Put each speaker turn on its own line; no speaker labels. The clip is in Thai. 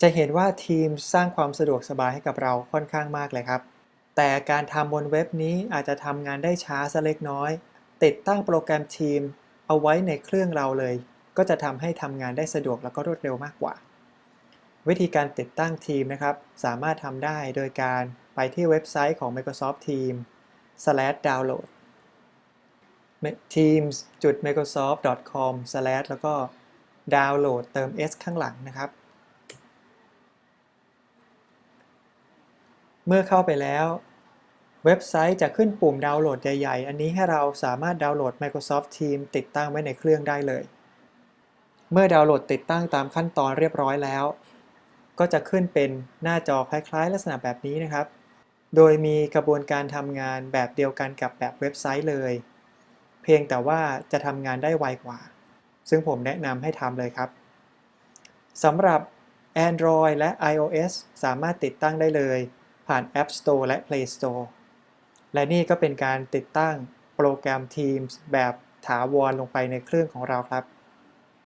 จะเห็นว่า Teams สร้างความสะดวกสบายให้กับเราค่อนข้างมากเลยครับ แต่การทำบนเว็บนี้อาจจะทำงานได้ช้าสักเล็กน้อย ติดตั้งโปรแกรม Teams เอาไว้ในเครื่องเราเลย ก็จะทำให้ทำงานได้สะดวกแล้วก็รวดเร็วมากกว่า วิธีการติดตั้ง Teams นะครับ สามารถทำได้โดยการไปที่เว็บไซต์ของ Microsoft Teams download teams.microsoft.com/ แล้วก็ download เติม s ข้างหลังนะครับ เมื่อเข้าไปแล้ว เว็บไซต์จะขึ้นปุ่มดาวน์โหลดใหญ่ๆ อันนี้ให้เราสามารถดาวน์โหลด Microsoft Teams ติดตั้งไว้ในเครื่องได้เลย เมื่อดาวน์โหลดติดตั้งตามขั้นตอนเรียบร้อยแล้ว ก็จะขึ้นเป็นหน้าจอคล้ายๆ ลักษณะแบบนี้นะครับ โดยมีกระบวนการทำงานแบบเดียวกันกับแบบเว็บไซต์เลย เพียงแต่ว่าจะทำงานได้ไวกว่า ซึ่งผมแนะนำให้ทำเลยครับสำหรับ Android และ iOS สามารถติดตั้งได้เลย ผ่าน App Store และ Play Store และนี่ก็เป็นการติดตั้งโปรแกรม Teams แบบถาวรลงไปในเครื่องของเราครับ